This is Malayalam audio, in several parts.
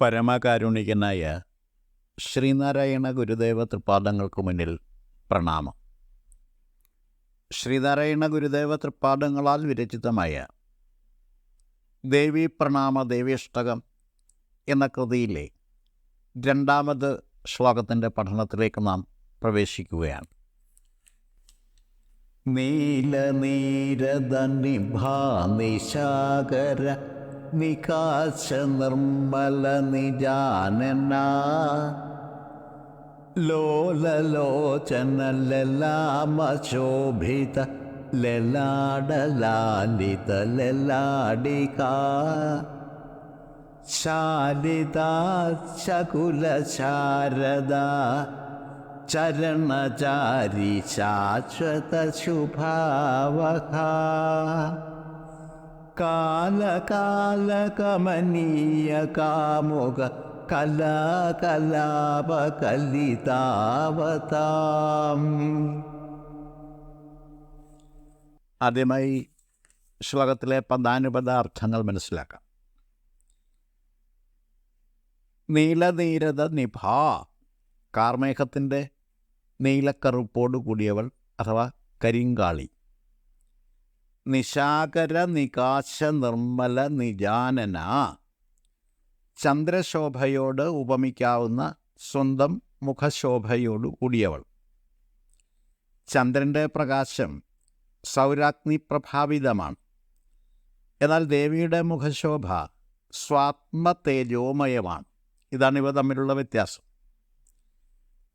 പരമകാരുണികനായ ശ്രീനാരായണ ഗുരുദേവ തൃപ്പാദങ്ങൾക്ക് മുന്നിൽ പ്രണാമം. ശ്രീനാരായണ ഗുരുദേവ തൃപ്പാദങ്ങളാൽ വിരചിതമായ ദേവി പ്രണാമ ദേവീഷ്ടകം എന്ന കൃതിയിലെ രണ്ടാമത് ശ്ലോകത്തിന്റെ പഠനത്തിലേക്ക് നാം പ്രവേശിക്കുകയാണ്. നീല നീരദ നിഭാ നിശാകര നികാശ നിർമ്മല നിജാനന ലോലലോചന ലലാമശോഭിത ലലാടലാലിത ലലാടിക ശാലിത ശകുല ശാരദ ചരണചാരി ശാശ്വത ശുഭാവഹ കാലകാലകമനീയ കാമുക കലാകലാപകലിതാവതാം. ആദ്യമായി ശ്ലോകത്തിലെ പദാനുപദ അർത്ഥങ്ങൾ മനസ്സിലാക്കാം. നീലനീരത നിഭ കാർമേഘത്തിന്റെ നീലക്കറുപ്പോടു കൂടിയവൾ അഥവാ കരിങ്കാളി. നിശാകര നികാശ നിർമ്മല നിജാനന ചന്ദ്രശോഭയോട് ഉപമിക്കാവുന്ന സ്വന്തം മുഖശോഭയോട് കൂടിയവൾ. ചന്ദ്രന്റെ പ്രകാശം സൗരാഗ്നി പ്രഭാവിതമാണ്. എന്നാൽ ദേവിയുടെ മുഖശോഭ സ്വാത്മ തേജോമയമാണ് ഇതാണ് ഇവ തമ്മിലുള്ള വ്യത്യാസം.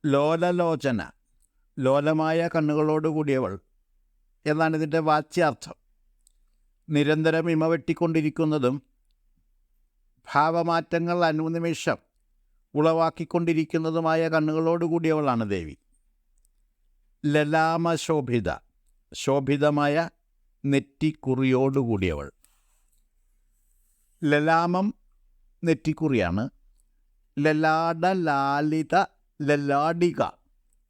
ലോലലോചന ലോലമായ കണ്ണുകളോട് കൂടിയവൾ എന്നാണ് ഇതിന്റെ വാച്യാർത്ഥം. നിരന്തരം ഇമ വെട്ടിക്കൊണ്ടിരിക്കുന്നതും ഭാവമാറ്റങ്ങൾ അനുനിമിഷം ഉളവാക്കിക്കൊണ്ടിരിക്കുന്നതുമായ കണ്ണുകളോടുകൂടിയവളാണ് ദേവി. ലലാമശോഭിത ശോഭിതമായ നെറ്റിക്കുറിയോടുകൂടിയവൾ. ലലാമം നെറ്റിക്കുറിയാണ്. ലലാട ലാലിത ലലാടിക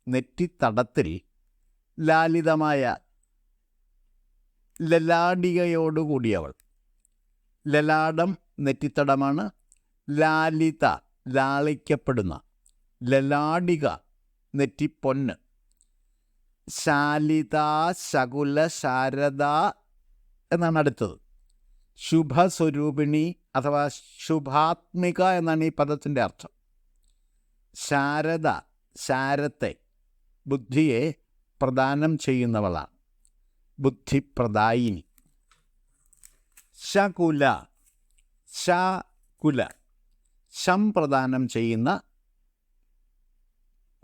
നെറ്റിത്തടത്തിൽ ലാലിതമായ ലലാടികയോടുകൂടിയവൾ ലലാടം നെറ്റിത്തടമാണ്. ലാലിത ലാളിക്കപ്പെടുന്ന. ലലാടിക നെറ്റിപ്പൊന്ന്. ശാലിത ശകുല ശാരദ എന്നാണ് അടുത്തത്. ശുഭസ്വരൂപിണി അഥവാ ശുഭാത്മിക എന്നാണ് ഈ പദത്തിന്റെ അർത്ഥം. ശാരദ ശാരത്തെ ബുദ്ധിയെ പ്രദാനം ചെയ്യുന്നവളാണ്. ബുദ്ധിപ്രദായിനി. ശകുല ശകുല. ശം പ്രദാനം ചെയ്യുന്ന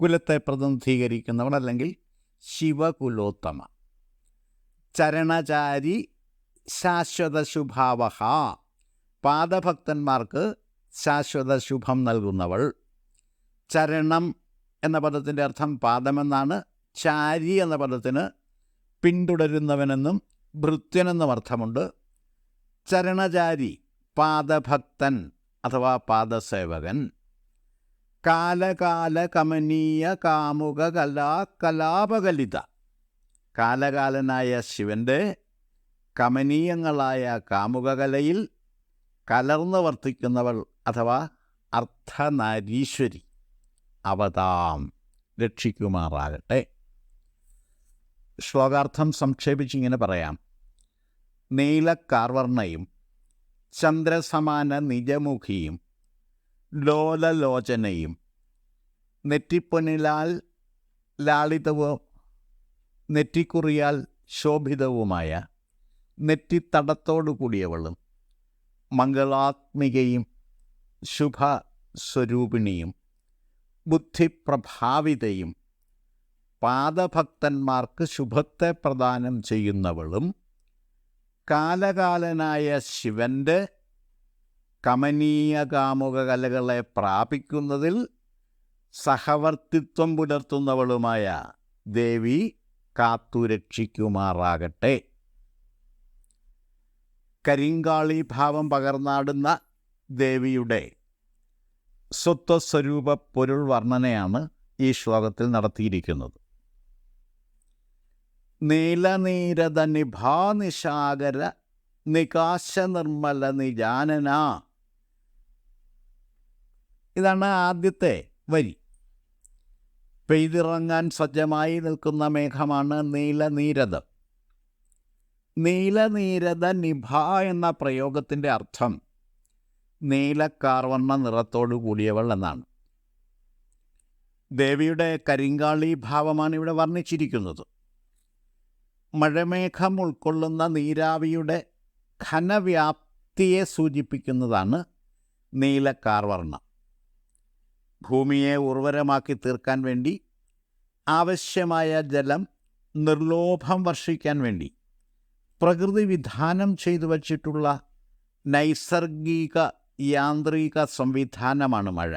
കുലത്തെ പ്രതിനിധീകരിക്കുന്നവൾ അല്ലെങ്കിൽ ശിവകുലോത്തമ. ചരണചാരി ശാശ്വത ശുഭാവഹ പാദഭക്തന്മാർക്ക് ശാശ്വത ശുഭം നൽകുന്നവൾ. ചരണം എന്ന പദത്തിന്റെ അർത്ഥം പാദമെന്നാണ് ചാരി എന്ന പദത്തിന് പിന്തുടരുന്നവനെന്നും ഭൃത്യനെന്നും അർത്ഥമുണ്ട്. ചരണചാരി പാദഭക്തൻ അഥവാ പാദസേവകൻ. കാലകാല കമനീയ കാമുക കലാ കലാപകലിത. കാലകാലനായ ശിവന്റെ കമനീയങ്ങളായ കാമുകകലയിൽ കലർന്നു വർത്തിക്കുന്നവൾ അഥവാ അർത്ഥനാരീശ്വരി അവതാം രക്ഷിക്കുമാറാകട്ടെ. ശ്ലോകാർത്ഥം സംക്ഷേപിച്ചിങ്ങനെ പറയാം. നീലക്കാർവർണയും ചന്ദ്രസമാന നിജമുഖിയും ലോലലോചനയും നെറ്റിപ്പൊന്നിലാൽ ലാളിതവും നെറ്റിക്കുറിയാൽ ശോഭിതവുമായ നെറ്റിത്തടത്തോടു കൂടിയവളും മംഗളാത്മികയും ശുഭസ്വരൂപിണിയും ബുദ്ധിപ്രഭാവിതയും പാദഭക്തന്മാർക്ക് ശുഭത്തെ പ്രദാനം ചെയ്യുന്നവളും കാലകാലനായ ശിവന്റെ കമനീയ കാമുക കലകളെ പ്രാപിക്കുന്നതിൽ സഹവർത്തിത്വം പുലർത്തുന്നവളുമായ ദേവി കാത്തുരക്ഷിക്കുമാറാകട്ടെ കരിങ്കാളി ഭാവം പകർന്നാടുന്ന ദേവിയുടെ സ്വത്വസ്വരൂപ പൊരുൾ വർണനയാണ് ഈ ശ്ലോകത്തിൽ നടത്തിയിരിക്കുന്നത്. നീലനീരത നിഭാനിശാകര നിർമ്മല നിജാനന ഇതാണ് ആദ്യത്തെ വരി. പെയ്തിറങ്ങാൻ സജ്ജമായി നിൽക്കുന്ന മേഘമാണ് നീലനീരതം നീലനീരത നിഭ എന്ന പ്രയോഗത്തിന്റെ അർത്ഥം നീലക്കാർവർണ നിറത്തോടു കൂടിയവൾ എന്നാണ്. ദേവിയുടെ കരിങ്കാളി ഭാവമാണ് ഇവിടെ വർണിച്ചിരിക്കുന്നത്. മഴമേഘം ഉൾക്കൊള്ളുന്ന നീരാവിയുടെ ഘനവ്യാപ്തിയെ സൂചിപ്പിക്കുന്നതാണ് നീലക്കാർവർണ. ഭൂമിയെ ഉർവരമാക്കി തീർക്കാൻ വേണ്ടി ആവശ്യമായ ജലം നിർലോഭം വർഷിക്കാൻ വേണ്ടി പ്രകൃതി വിധാനം ചെയ്തു വച്ചിട്ടുള്ള നൈസർഗിക യാന്ത്രിക സംവിധാനമാണ് മഴ.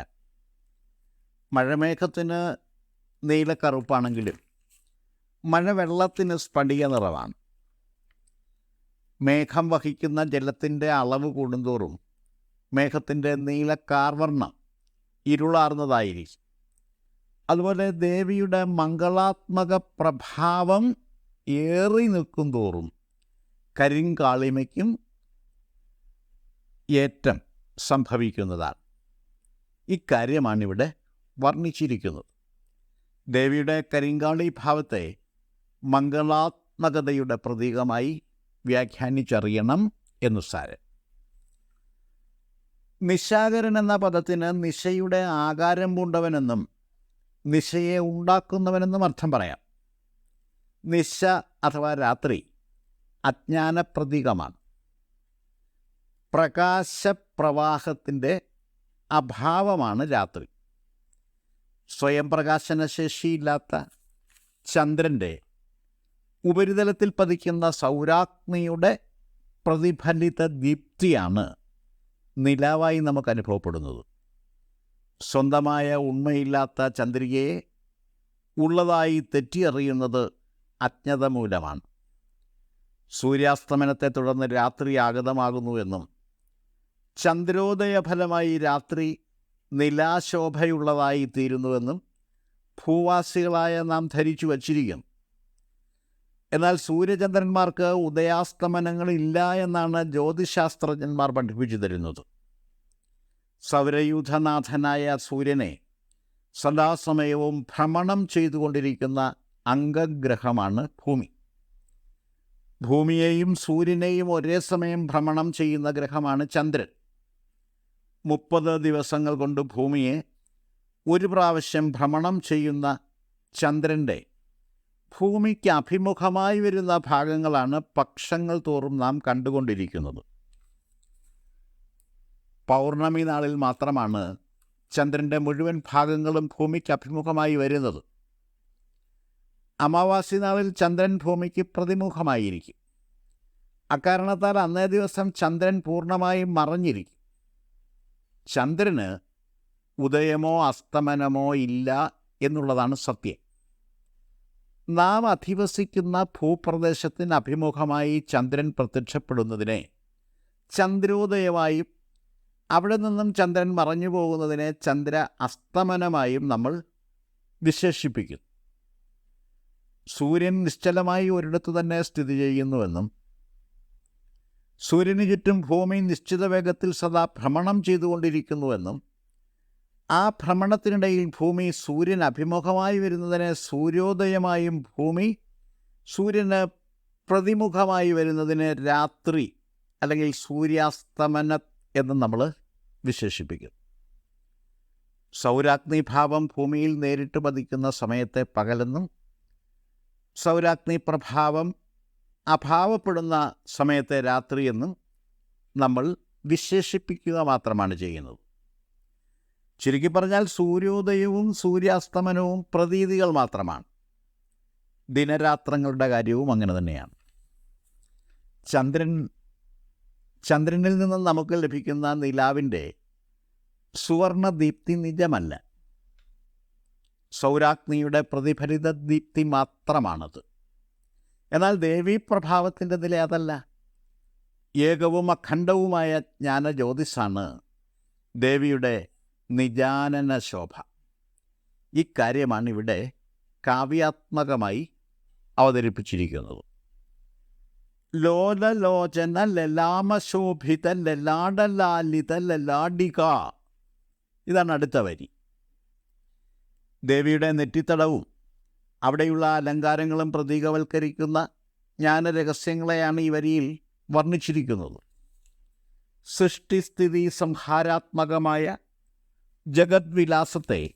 മഴമേഘത്തിന് നീലക്കറുപ്പാണെങ്കിലും മഴവെള്ളത്തിന് സ്ഫടിക നിറമാണ് മേഘം വഹിക്കുന്ന ജലത്തിന്റെ അളവ് കൂടുന്തോറും മേഘത്തിന്റെ നീലക്കാർവർണം ഇരുളാർന്നതായിരിക്കും. അതുപോലെ ദേവിയുടെ മംഗളാത്മക പ്രഭാവം ഏറി നിൽക്കും തോറും കരിങ്കാളിമയ്ക്കും ഏറ്റം സംഭവിക്കുന്നതാണ്. ഇക്കാര്യമാണിവിടെ വർണിച്ചിരിക്കുന്നത്. ദേവിയുടെ കരിങ്കാളി ഭാവത്തെ മംഗളാത്മകതയുടെ പ്രതീകമായി വ്യാഖ്യാനിച്ചറിയണം എന്നു സാരം. നിശാകരൻ എന്ന പദത്തിന് നിശയുടെ ആകാരം പൂണ്ടവനെന്നും നിശയെ ഉണ്ടാക്കുന്നവനെന്നും അർത്ഥം പറയാം. നിശ അഥവാ രാത്രി അജ്ഞാന പ്രതീകമാണ് പ്രകാശപ്രവാഹത്തിന്റെ അഭാവമാണ് രാത്രി. സ്വയം പ്രകാശനശേഷിയില്ലാത്ത ചന്ദ്രന്റെ ഉപരിതലത്തിൽ പതിക്കുന്ന സൗരാഗ്നിയുടെ പ്രതിഫലിത ദീപ്തിയാണ് നിലാവായി നമുക്ക് അനുഭവപ്പെടുന്നത്. സ്വന്തമായ ഉണ്മയില്ലാത്ത ചന്ദ്രികയെ ഉള്ളതായി തെറ്റിയറിയുന്നത് അജ്ഞത മൂലമാണ്. സൂര്യാസ്തമനത്തെ തുടർന്ന് രാത്രി ആഗതമാകുന്നുവെന്നും ചന്ദ്രോദയ ഫലമായി രാത്രി നിലാശോഭയുള്ളതായി തീരുന്നുവെന്നും ഭൂവാസികളായ നാം ധരിച്ചു വച്ചിരിക്കും എന്നാൽ സൂര്യചന്ദ്രന്മാർക്ക് ഉദയാസ്തമനങ്ങളില്ല എന്നാണ് ജ്യോതിശാസ്ത്രജ്ഞന്മാർ പഠിപ്പിച്ചു തരുന്നത് സൗരയൂഥനാഥനായ സൂര്യനെ സദാസമയവും ഭ്രമണം ചെയ്തുകൊണ്ടിരിക്കുന്ന അംഗഗ്രഹമാണ് ഭൂമി. ഭൂമിയെയും സൂര്യനെയും ഒരേ സമയം ഭ്രമണം ചെയ്യുന്ന ഗ്രഹമാണ് ചന്ദ്രൻ. മുപ്പത് ദിവസങ്ങൾ കൊണ്ട് ഭൂമിയെ ഒരു പ്രാവശ്യം ഭ്രമണം ചെയ്യുന്ന ചന്ദ്രന്റെ ഭൂമിക്ക് അഭിമുഖമായി വരുന്ന ഭാഗങ്ങളാണ് പക്ഷങ്ങൾ തോറും നാം കണ്ടുകൊണ്ടിരിക്കുന്നത്. പൗർണമി നാളിൽ മാത്രമാണ് ചന്ദ്രന്റെ മുഴുവൻ ഭാഗങ്ങളും ഭൂമിക്ക് അഭിമുഖമായി വരുന്നത്. അമാവാസി നാളിൽ ചന്ദ്രൻ ഭൂമിക്ക് പ്രതിമുഖമായിരിക്കും. അക്കാരണത്താൽ അന്നേ ദിവസം ചന്ദ്രൻ പൂർണമായും മറഞ്ഞിരിക്കും. ചന്ദ്രന് ഉദയമോ അസ്തമനമോ ഇല്ല എന്നുള്ളതാണ് സത്യം. നാം അധിവസിക്കുന്ന ഭൂപ്രദേശത്തിന് അഭിമുഖമായി ചന്ദ്രൻ പ്രത്യക്ഷപ്പെടുന്നതിനെ ചന്ദ്രോദയമായും അവിടെ നിന്നും ചന്ദ്രൻ മറഞ്ഞു പോകുന്നതിനെ ചന്ദ്ര അസ്തമനമായും നമ്മൾ വിശേഷിപ്പിക്കുന്നു. സൂര്യൻ നിശ്ചലമായി ഒരിടത്തു തന്നെ സ്ഥിതി ചെയ്യുന്നുവെന്നും സൂര്യന് ചുറ്റും ഭൂമി നിശ്ചിത വേഗത്തിൽ സദാ ഭ്രമണം ചെയ്തുകൊണ്ടിരിക്കുന്നുവെന്നും ആ ഭ്രമണത്തിനിടയിൽ ഭൂമി സൂര്യൻ അഭിമുഖമായി വരുന്നതിനെ സൂര്യോദയമായും ഭൂമി സൂര്യന് പ്രതിമുഖമായി വരുന്നതിന് രാത്രി അല്ലെങ്കിൽ സൂര്യാസ്തമന എന്ന് നമ്മൾ വിശേഷിപ്പിക്കും. സൗരാഗ്നിഭാവം ഭൂമിയിൽ നേരിട്ട് പതിക്കുന്ന സമയത്തെ പകലെന്നും സൗരാഗ്നി പ്രഭാവം അഭാവപ്പെടുന്ന സമയത്തെ രാത്രിയെന്നും നമ്മൾ വിശേഷിപ്പിക്കുക മാത്രമാണ് ചെയ്യുന്നത്. ചുരുക്കി പറഞ്ഞാൽ സൂര്യോദയവും സൂര്യാസ്തമനവും പ്രതീതികൾ മാത്രമാണ്. ദിനരാത്രങ്ങളുടെ കാര്യവും അങ്ങനെ തന്നെയാണ്. ചന്ദ്രൻ ചന്ദ്രനിൽ നിന്ന് നമുക്ക് ലഭിക്കുന്ന നിലാവിന്റെ സുവർണ ദീപ്തി നിജമല്ല സൗരാഗ്നിയുടെ പ്രതിഫലിത ദീപ്തി മാത്രമാണത്. എന്നാൽ ദേവീപ്രഭാവത്തിന്റെ നില അതല്ല. ഏകവും അഖണ്ഡവുമായ ജ്ഞാനജ്യോതിസാണ് ദേവിയുടെ നിജാനന ശോഭ ഇക്കാര്യമാണ് ഇവിടെ കാവ്യാത്മകമായി അവതരിപ്പിച്ചിരിക്കുന്നത്. ലോലലോചന ലലാമശോഭിത ലലാടലാലിത ലലാടിക ഇതാണ് അടുത്ത വരി. ദേവിയുടെ നെറ്റിത്തടവും അവിടെയുള്ള അലങ്കാരങ്ങളും പ്രതീകവൽക്കരിക്കുന്ന ജ്ഞാനരഹസ്യങ്ങളെയാണ് ഈ വരിയിൽ വർണിച്ചിരിക്കുന്നത്. സൃഷ്ടിസ്ഥിതി സംഹാരാത്മകമായ ജഗദ്വിലാസത്തെ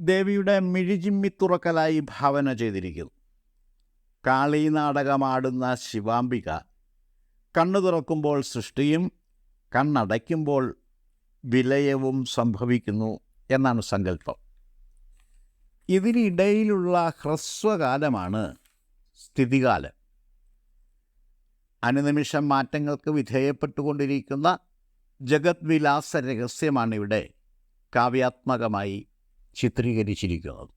ദേവിയുടെ മിഴിജിമ്മി തുറക്കലായി ഭാവന ചെയ്തിരിക്കുന്നു. കാളി നാടകമാടുന്ന ശിവാംബിക കണ്ണു തുറക്കുമ്പോൾ സൃഷ്ടിയും കണ്ണടയ്ക്കുമ്പോൾ വിലയവും സംഭവിക്കുന്നു എന്നാണ് സങ്കല്പം. ഇതിനിടയിലുള്ള ഹ്രസ്വകാലമാണ് സ്ഥിതികാലം. അനുനിമിഷം മാറ്റങ്ങൾക്ക് വിധേയപ്പെട്ടുകൊണ്ടിരിക്കുന്ന ജഗദ്വിലാസ രഹസ്യമാണ് ഇവിടെ കാവ്യാത്മകമായി ചിത്രീകരിച്ചിരിക്കുന്നത്.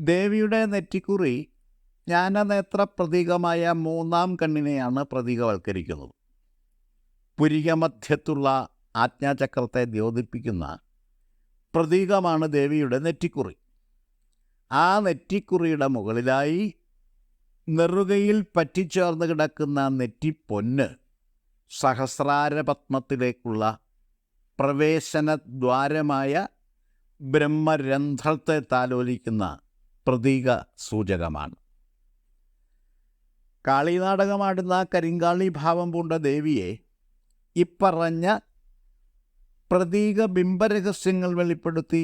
ദേവിയുടെ നെറ്റിക്കുറി ജ്ഞാനനേത്ര പ്രതീകമായ മൂന്നാം കണ്ണിനെയാണ് പ്രതീകവൽക്കരിക്കുന്നത്. പുരികമധ്യത്തുള്ള ആജ്ഞാചക്രത്തെ ദ്യോതിപ്പിക്കുന്ന പ്രതീകമാണ് ദേവിയുടെ നെറ്റിക്കുറി. ആ നെറ്റിക്കുറിയുടെ മുകളിലായി നെറുകയിൽ പറ്റിച്ചേർന്ന് കിടക്കുന്ന നെറ്റിപ്പൊന്ന് സഹസ്രാരപത്മത്തിലേക്കുള്ള പ്രവേശന ദ്വാരമായ ബ്രഹ്മരന്ധ്രത്തെ താലോലിക്കുന്ന പ്രതീക സൂചകമാണ് കാളിനാടകമാടുന്ന കരിങ്കാളി ഭാവം പൂണ്ട ദേവിയെ ഇപ്പറഞ്ഞ പ്രതീക ബിംബരഹസ്യങ്ങൾ വെളിപ്പെടുത്തി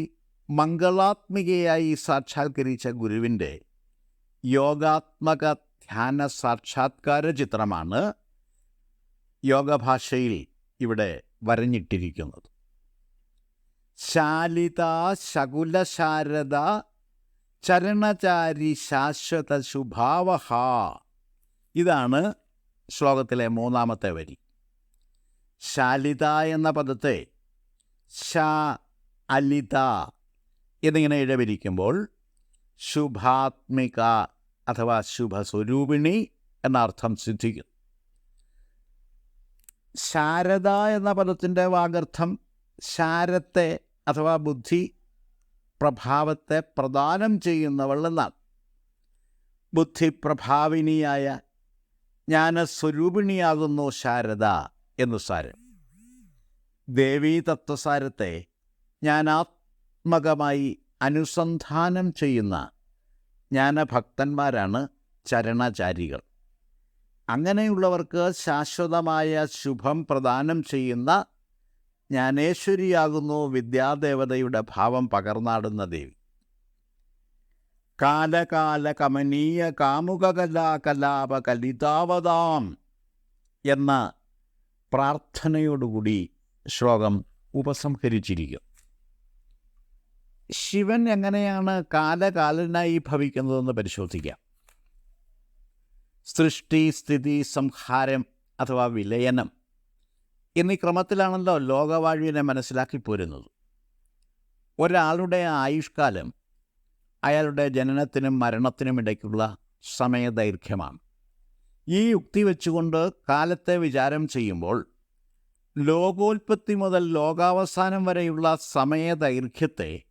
മംഗളാത്മികയായി സാക്ഷാത്കരിച്ച ഗുരുവിന്റെ യോഗാത്മക ധ്യാന സാക്ഷാത്കാര ചിത്രമാണ് യോഗഭാഷയിൽ ഇവിടെ വരഞ്ഞിട്ടിരിക്കുന്നത്. ശാലിത ശകുലശാരദ ചരണചാരി ശാശ്വത ശുഭാവഹ. ഇതാണ് ശ്ലോകത്തിലെ മൂന്നാമത്തെ വരി. ശാലിത എന്ന പദത്തെ ശ അലിത എന്നിങ്ങനെ ഇഴവിരിക്കുമ്പോൾ ശുഭാത്മിക അഥവാ ശുഭസ്വരൂപിണി എന്ന അർത്ഥം സിദ്ധിക്കും ശാരദ എന്ന പദത്തിന്റെ വാഗർത്ഥം ശാരത്തെ അഥവാ ബുദ്ധി പ്രഭാവത്തെ പ്രദാനം ചെയ്യുന്നവൾ എന്നാണ് ബുദ്ധിപ്രഭാവിനിയായ ജ്ഞാനസ്വരൂപിണിയാകുന്നു ശാരദ എന്നു സാരം. ദേവീ തത്വസാരത്തെ ജ്ഞാനാത്മകമായി അനുസന്ധാനം ചെയ്യുന്ന ജ്ഞാനഭക്തന്മാരാണ് ചരണചാരികൾ. അങ്ങനെയുള്ളവർക്ക് ശാശ്വതമായ ശുഭം പ്രദാനം ചെയ്യുന്ന ജ്ഞാനേശ്വരിയാകുന്നു വിദ്യാദേവതയുടെ ഭാവം പകർന്നാടുന്ന ദേവി. കാലകാല കമനീയ കാമുകകലാ കലാപ കലിതാവതാം എന്ന പ്രാർത്ഥനയോടുകൂടി ശ്ലോകം ഉപസംഹരിച്ചിരിക്കും ശിവൻ എങ്ങനെയാണ് കാലകാലനായി ഭവിക്കുന്നതെന്ന് പരിശോധിക്കാം. സൃഷ്ടി സ്ഥിതി സംഹാരം അഥവാ വിലയനം എന്നീ ക്രമത്തിലാണല്ലോ ലോകവാഴ്വിനെ മനസ്സിലാക്കി പോരുന്നത്. ഒരാളുടെ ആയുഷ്കാലം അയാളുടെ ജനനത്തിനും മരണത്തിനും ഇടയ്ക്കുള്ള സമയദൈർഘ്യമാണ്. ഈ യുക്തി വെച്ചുകൊണ്ട് കാലത്തെ വിചാരം ചെയ്യുമ്പോൾ ലോകോൽപ്പത്തി മുതൽ ലോകാവസാനം വരെയുള്ള സമയദൈർഘ്യത്തെ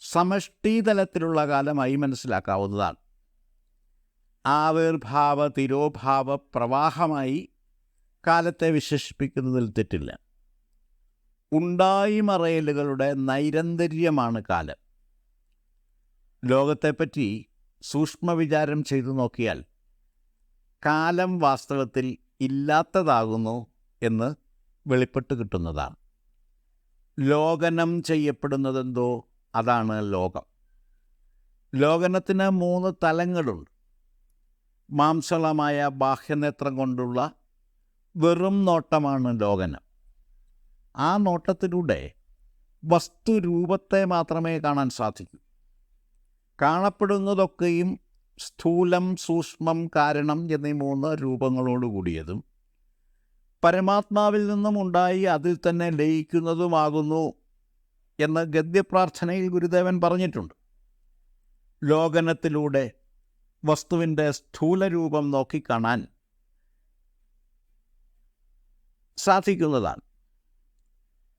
സമഷ്ടിതലത്തിലുള്ള കാലമായി മനസ്സിലാക്കാവുന്നതാണ്. ആവിർഭാവ തിരോഭാവ പ്രവാഹമായി കാലത്തെ വിശേഷിപ്പിക്കുന്നതിൽ തെറ്റില്ല. ഉണ്ടായി മറയലുകളുടെ നൈരന്തര്യമാണ് കാലം. ലോകത്തെപ്പറ്റി സൂക്ഷ്മവിചാരം ചെയ്തു നോക്കിയാൽ കാലം വാസ്തവത്തിൽ ഇല്ലാത്തതാകുന്നു എന്ന് വെളിപ്പെട്ട് കിട്ടുന്നതാണ്. ലോകനം ചെയ്യപ്പെടുന്നതെന്തോ അതാണ് ലോകം. ലോകനത്തിന് മൂന്ന് തലങ്ങളുണ്ട്. മാംസളമായ ബാഹ്യനേത്രം കൊണ്ടുള്ള വെറും നോട്ടമാണ് ലോകനം. ആ നോട്ടത്തിലൂടെ വസ്തുരൂപത്തെ മാത്രമേ കാണാൻ സാധിക്കൂ. കാണപ്പെടുന്നതൊക്കെയും സ്ഥൂലം സൂക്ഷ്മം കാരണം എന്നീ മൂന്ന് രൂപങ്ങളോട് കൂടിയതും പരമാത്മാവിൽ നിന്നും ഉണ്ടായി അതിൽ തന്നെ ലയിക്കുന്നതുമാകുന്നു എന്ന് ഗദ്യപ്രാർത്ഥനയിൽ ഗുരുദേവൻ പറഞ്ഞിട്ടുണ്ട്. ലോകനത്തിലൂടെ വസ്തുവിന്റെ സ്ഥൂലരൂപം നോക്കിക്കാണാൻ സാധിക്കുന്നതാണ്.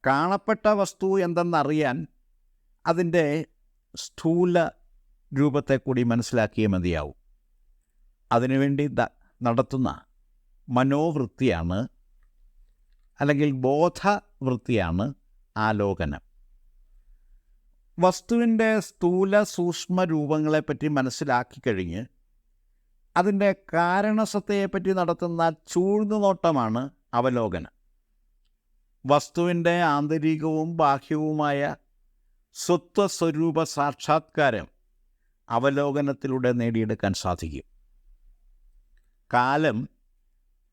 കാണപ്പെട്ട വസ്തു എന്തെന്നറിയാൻ അതിന്റെ സ്ഥൂല രൂപത്തെ കൂടി മനസ്സിലാക്കിയേ മതിയാവും. അതിനുവേണ്ടി നടത്തുന്ന മനോവൃത്തിയാണ് അല്ലെങ്കിൽ ബോധവൃത്തിയാണ് ആലോകനം. വസ്തുവിന്റെ സ്ഥൂല സൂക്ഷ്മ രൂപങ്ങളെപ്പറ്റി മനസ്സിലാക്കി കഴിഞ്ഞ് അതിന്റെ കാരണസത്തയെപ്പറ്റി നടത്തുന്ന ചൂഴ്ന്നുനോട്ടമാണ് അവലോകനം. വസ്തുവിന്റെ ആന്തരികവും ബാഹ്യവുമായ സ്വത്വസ്വരൂപ സാക്ഷാത്കാരം അവലോകനത്തിലൂടെ നേടിയെടുക്കാൻ സാധിക്കും. കാലം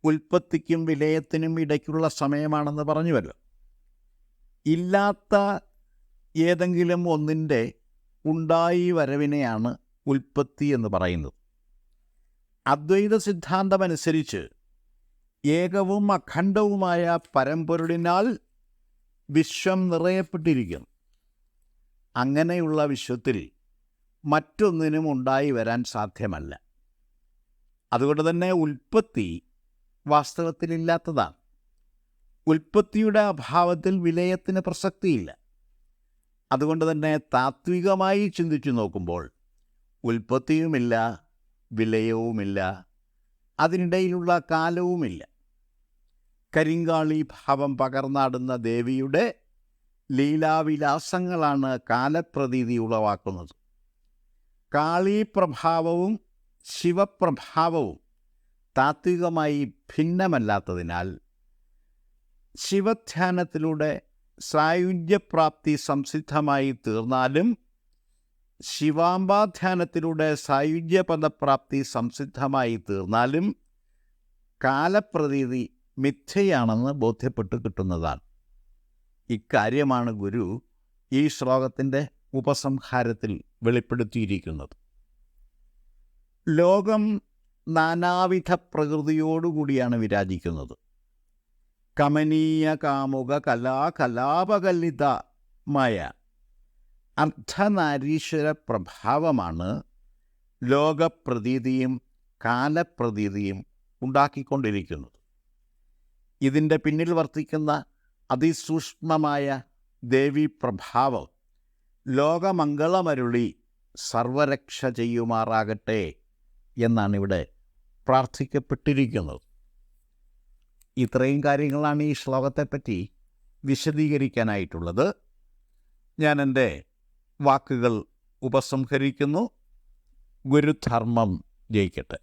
ഉൽപ്പത്തിക്കും വിലയത്തിനും ഇടയ്ക്കുള്ള സമയമാണെന്ന് പറഞ്ഞുവല്ലോ. ഇല്ലാത്ത ഏതെങ്കിലും ഒന്നിന്റെ ഉണ്ടായി വരവിനെയാണ് ഉൽപ്പത്തി എന്ന് പറയുന്നത്. അദ്വൈത സിദ്ധാന്തമനുസരിച്ച് ഏകവും അഖണ്ഡവുമായ പരമ്പൊരുളിനാൽ വിശ്വം നിറയപ്പെട്ടിരിക്കുന്നു. അങ്ങനെയുള്ള വിശ്വത്തിൽ മറ്റൊന്നിനും ഉണ്ടായി വരാൻ സാധ്യമല്ല. അതുകൊണ്ട് തന്നെ ഉൽപ്പത്തി വാസ്തവത്തിലില്ലാത്തതാണ്. ഉൽപ്പത്തിയുടെ അഭാവത്തിൽ വിലയത്തിന് പ്രസക്തിയില്ല. അതുകൊണ്ട് തന്നെ താത്വികമായി ചിന്തിച്ചു നോക്കുമ്പോൾ ഉൽപ്പത്തിയുമില്ല വിലയവുമില്ല അതിനിടയിലുള്ള കാലവുമില്ല. കരിങ്കാളി ഭാവം പകർന്നാടുന്ന ദേവിയുടെ ലീലാവിലാസങ്ങളാണ് കാലപ്രതീതി ഉളവാക്കുന്നത്. കാളീപ്രഭാവവും ശിവപ്രഭാവവും താത്വികമായി ഭിന്നമല്ലാത്തതിനാൽ ശിവധ്യാനത്തിലൂടെ സായുജ്യപ്രാപ്തി സംസിദ്ധമായി തീർന്നാലും ശിവാംബാധ്യാനത്തിലൂടെ സായുജ്യപദപ്രാപ്തി സംസിദ്ധമായി തീർന്നാലും കാലപ്രതീതി മിഥ്യയാണെന്ന് ബോധ്യപ്പെട്ട് കിട്ടുന്നതാണ്. ഇക്കാര്യമാണ് ഗുരു ഈ ശ്ലോകത്തിന്റെ ഉപസംഹാരത്തിൽ വെളിപ്പെടുത്തിയിരിക്കുന്നത്. ലോകം നാനാവിധ പ്രകൃതിയോടുകൂടിയാണ് വിരാജിക്കുന്നത്. കമനീയ കാമുക കലാ കലാപകലിതമായ അർദ്ധനാരീശ്വര പ്രഭാവമാണ് ലോകപ്രതീതിയും കാലപ്രതീതിയും ഉണ്ടാക്കിക്കൊണ്ടിരിക്കുന്നത്. ഇതിന്റെ പിന്നിൽ വർത്തിക്കുന്ന അതിസൂക്ഷ്മമായ ദേവി പ്രഭാവം ലോകമംഗളമരുളി സർവരക്ഷ ചെയ്യുമാറാകട്ടെ എന്നാണ് ഇവിടെ പ്രാർത്ഥിക്കപ്പെട്ടിരിക്കുന്നത്. ഇത്രയും കാര്യങ്ങളാണ് ഈ ശ്ലോകത്തെപ്പറ്റി വിശദീകരിക്കാനായിട്ടുള്ളത്. ഞാൻ എന്റെ വാക്കുകൾ ഉപസംഹരിക്കുന്നു. ഗുരുധർമ്മം ജയിക്കട്ടെ.